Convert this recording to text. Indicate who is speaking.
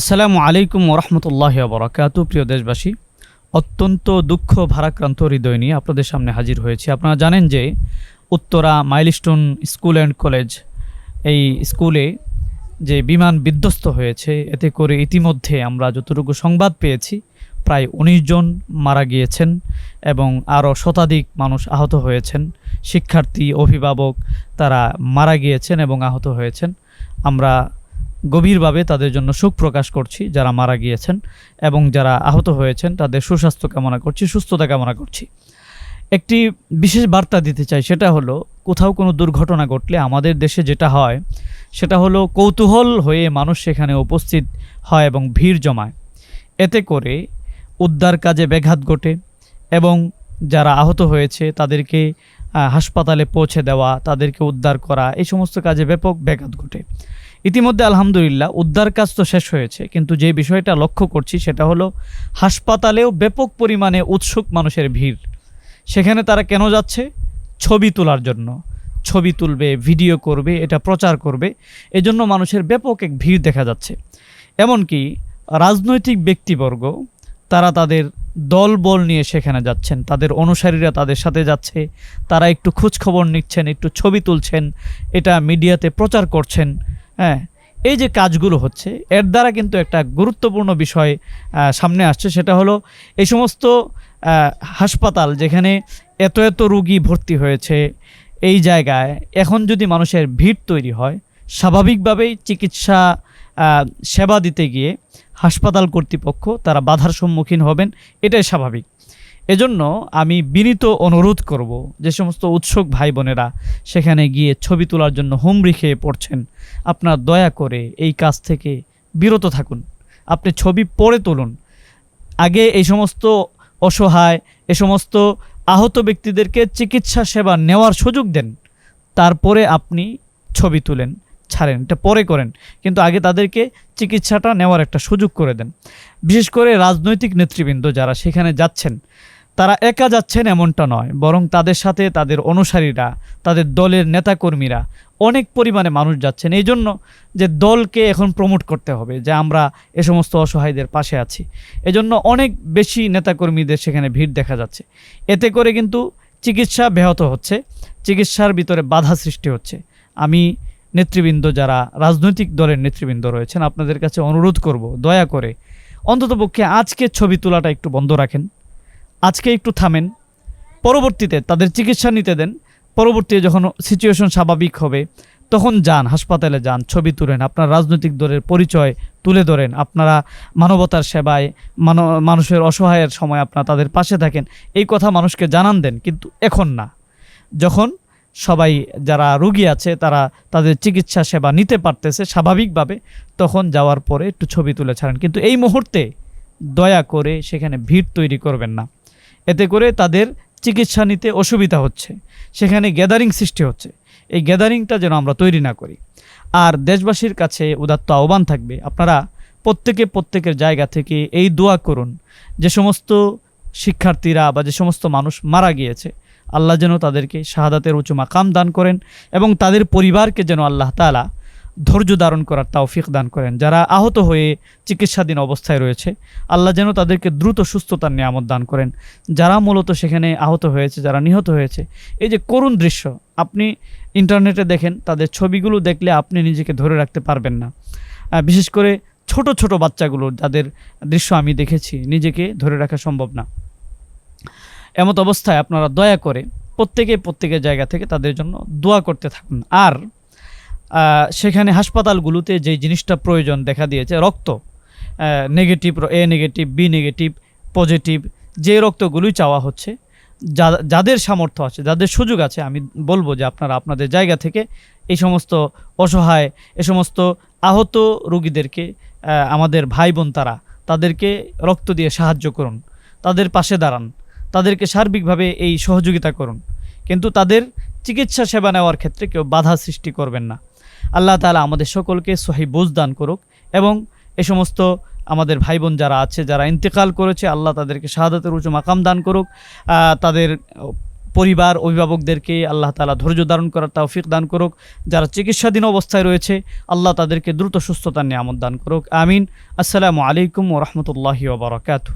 Speaker 1: আসসালামু আলাইকুম ওরহমতুল্লাহ বরাকাত প্রিয় দেশবাসী। অত্যন্ত দুঃখ, ভারাক্রান্ত হৃদয় নিয়ে আপনাদের সামনে হাজির হয়েছি। আপনারা জানেন যে Uttara milestone school and college এই স্কুলে যে বিমান বিধ্বস্ত হয়েছে, এতে করে ইতিমধ্যে আমরা যতটুকু সংবাদ পেয়েছি, প্রায় উনিশ জন মারা গিয়েছেন এবং আরও শতাধিক মানুষ আহত হয়েছেন। শিক্ষার্থী, অভিভাবক তারা মারা গিয়েছেন এবং আহত হয়েছেন। আমরা গভীরভাবে তাদের জন্য শোক প্রকাশ করছি, যারা মারা গিয়েছেন এবং যারা আহত হয়েছেন, তাদের সুস্বাস্থ্য কামনা করছি, সুস্থতা কামনা করছি। একটি বিশেষ বার্তা দিতে চাই, সেটা হলো, কোথাও কোনো দুর্ঘটনা ঘটলে আমাদের দেশে যেটা হয়, সেটা হলো কৌতূহল হয়ে মানুষ সেখানে উপস্থিত হয় এবং ভিড় জমায়। এতে করে উদ্ধার কাজে ব্যাঘাত ঘটে এবং যারা আহত হয়েছে, তাদেরকে হাসপাতালে পৌঁছে দেওয়া, তাদেরকে উদ্ধার করা, এই সমস্ত কাজে ব্যাপক ব্যাঘাত ঘটে। ইতিমধ্যে আলহামদুলিল্লাহ উদ্ধার কাজ তো শেষ হয়েছে, কিন্তু যে বিষয়টা লক্ষ্য করছি সেটা হলো হাসপাতালেও ব্যাপক পরিমাণে উৎসুক মানুষের ভিড়। সেখানে তারা কেন যাচ্ছে? ছবি তোলার জন্য। ছবি তুলবে, ভিডিও করবে, এটা প্রচার করবে, এজন্য মানুষের ব্যাপক এক ভিড় দেখা যাচ্ছে। এমনকি রাজনৈতিক ব্যক্তিবর্গ, তারা তাদের দল বল নিয়ে সেখানে যাচ্ছেন, তাদের অনুসারীরা তাদের সাথে যাচ্ছে, তারা একটু খোঁজখবর নিচ্ছেন, একটু ছবি তুলছেন, এটা মিডিয়াতে প্রচার করছেন। হ্যাঁ এই যে কাজগুলো হচ্ছে, এর দ্বারা কিন্তু একটা গুরুত্বপূর্ণ বিষয় সামনে আসছে, সেটা হলো এই সমস্ত হাসপাতাল যেখানে এত এত রুগী ভর্তি হয়েছে এই জায়গায়, এখন যদি মানুষের ভিড় তৈরি হয়, স্বাভাবিকভাবেই চিকিৎসা সেবা দিতে গিয়ে হাসপাতাল কর্তৃপক্ষ তারা বাধার সম্মুখীন হবেন, এটাই স্বাভাবিক। এজন্য আমি বিনীত অনুরোধ করব যে সমস্ত উৎসুক ভাই বোনেরা সেখানে গিয়ে ছবি তোলার জন্য হুমড়ি খেয়ে পড়ছেন, আপনার দয়া করে এই কাজ থেকে বিরত থাকুন। আপনি ছবি পরে তুলুন। আগে এই সমস্ত অসহায়, এ সমস্ত আহত ব্যক্তিদেরকে চিকিৎসা সেবা নেওয়ার সুযোগ দেন। তারপরে আপনি ছবি তুলেন, ছাড়েন, এটা পরে করেন। কিন্তু আগে তাদেরকে চিকিৎসাটা নেওয়ার একটা সুযোগ করে দেন। বিশেষ করে রাজনৈতিক নেতৃবৃন্দ যারা সেখানে যাচ্ছেন তারা একা যাচ্ছেন এমনটা নয়, বরং তাদের সাথে তাদের অনুসারীরা, তাদের দলের নেতাকর্মীরা অনেক পরিমাণে মানুষ যাচ্ছেন। এই জন্য যে দলকে এখন প্রমোট করতে হবে, যে আমরা এ সমস্ত অসহায়দের পাশে আছি। এজন্য অনেক বেশি নেতাকর্মীদের সেখানে ভিড় দেখা যাচ্ছে। এতে করে কিন্তু চিকিৎসা ব্যাহত হচ্ছে, চিকিৎসার ভিতরে বাধা সৃষ্টি হচ্ছে। আমি নেতৃবৃন্দ যারা, রাজনৈতিক দলের নেতৃবৃন্দ রয়েছেন, আপনাদের কাছে অনুরোধ করব, দয়া করে অন্ততপক্ষে আজকে ছবি তোলাটা একটু বন্ধ রাখেন। আজকে একটু থামেন, পরবর্তীতে তাদের চিকিৎসা নিতে দেন, পরবর্তীতে যখন সিচুয়েশন স্বাভাবিক হবে, তখন যান, হাসপাতালে যান, ছবি তুলেন, আপনার রাজনৈতিক দলের পরিচয় তুলে ধরেন, আপনারা মানবতার সেবায় মানুষের অসহায়ের সময় আপনারা তাদের পাশে থাকেন, এই কথা মানুষকে জানান দেন, কিন্তু এখন না। যখন সবাই যারা রুগী আছে, তারা তাদের চিকিৎসা সেবা নিতে পারতেছে স্বাভাবিকভাবে, তখন যাওয়ার পরে একটু ছবি তুলে ছাড়েন, কিন্তু এই মুহূর্তে দয়া করে সেখানে ভিড় তৈরি করবেন না। এতে করে তাদের চিকিৎসা নিতে অসুবিধা হচ্ছে। সেখানে গ্যাদারিং সৃষ্টি হচ্ছে। এই গ্যাদারিংটা যেন আমরা তৈরি না করি। আর দেশবাসীর কাছে উদাত্ত আহ্বান থাকবে, আপনারা প্রত্যেকে প্রত্যেকের জায়গা থেকে এই দোয়া করুন, যে সমস্ত শিক্ষার্থীরা বা যে সমস্ত মানুষ মারা গিয়েছে, আল্লাহ যেন তাদেরকে শাহাদাতের উঁচু মাকাম দান করেন এবং তাদের পরিবারকে যেন আল্লাহ তালা ধৈর্য ধারণ করার তৌফিক দান করেন। যারা আহত হয়ে চিকিৎসাধীন অবস্থায় রয়েছে, আল্লাহ যেন তাদেরকে দ্রুত সুস্থতার নিয়ামত দান করেন। যারা মূলত সেখানে আহত হয়েছে, যারা নিহত হয়েছে, এই যে করুণ দৃশ্য, আপনি ইন্টারনেটে দেখেন, তাদের ছবিগুলো দেখলে আপনি নিজেকে ধরে রাখতে পারবেন না। বিশেষ করে ছোট ছোট বাচ্চাগুলো, যাদের দৃশ্য আমি দেখেছি, নিজেকে ধরে রাখা সম্ভব না। এমত অবস্থায় আপনারা দয়া করে প্রত্যেকে প্রত্যেকের জায়গা থেকে তাদের জন্য দোয়া করতে থাকুন। আর সেখানে হাসপাতালগুলোতে যে জিনিসটা প্রয়োজন দেখা দিয়েছে, রক্ত negative A negative B negative positive যে রক্তগুলোই চাওয়া হচ্ছে যাদের সামর্থ্য আছে, যাদের সুযোগ আছে, আমি বলব যে আপনারা আপনাদের জায়গা থেকে এই সমস্ত অসহায়, এ সমস্ত আহত রোগীদেরকে আমাদের ভাই বোন তারা, তাদেরকে রক্ত দিয়ে সাহায্য করুন, তাদের পাশে দাঁড়ান, তাদেরকে সার্বিকভাবে এই সহযোগিতা করুন। কিন্তু তাদের চিকিৎসা সেবা নেওয়ার ক্ষেত্রে কেউ বাধা সৃষ্টি করবেন না। আল্লাহ তালা আমাদের সকলকে সহি বুঝ দান করুক এবং এ সমস্ত আমাদের ভাই বোন যারা আছে, যারা ইন্তেকাল করেছে, আল্লাহ তাদেরকে শাহাদাতের উঁচু মাকাম দান করুক। তাদের পরিবার, অভিভাবকদেরকে আল্লাহ তালা ধৈর্য ধারণ করার তৌফিক দান করুক। যারা চিকিৎসাধীন অবস্থায় রয়েছে, আল্লাহ তাদেরকে দ্রুত সুস্থতার নিয়ামত দান করুক। আমিন। আসসালামু আলাইকুম ও রহমতুল্লাহি ওবরাকাতু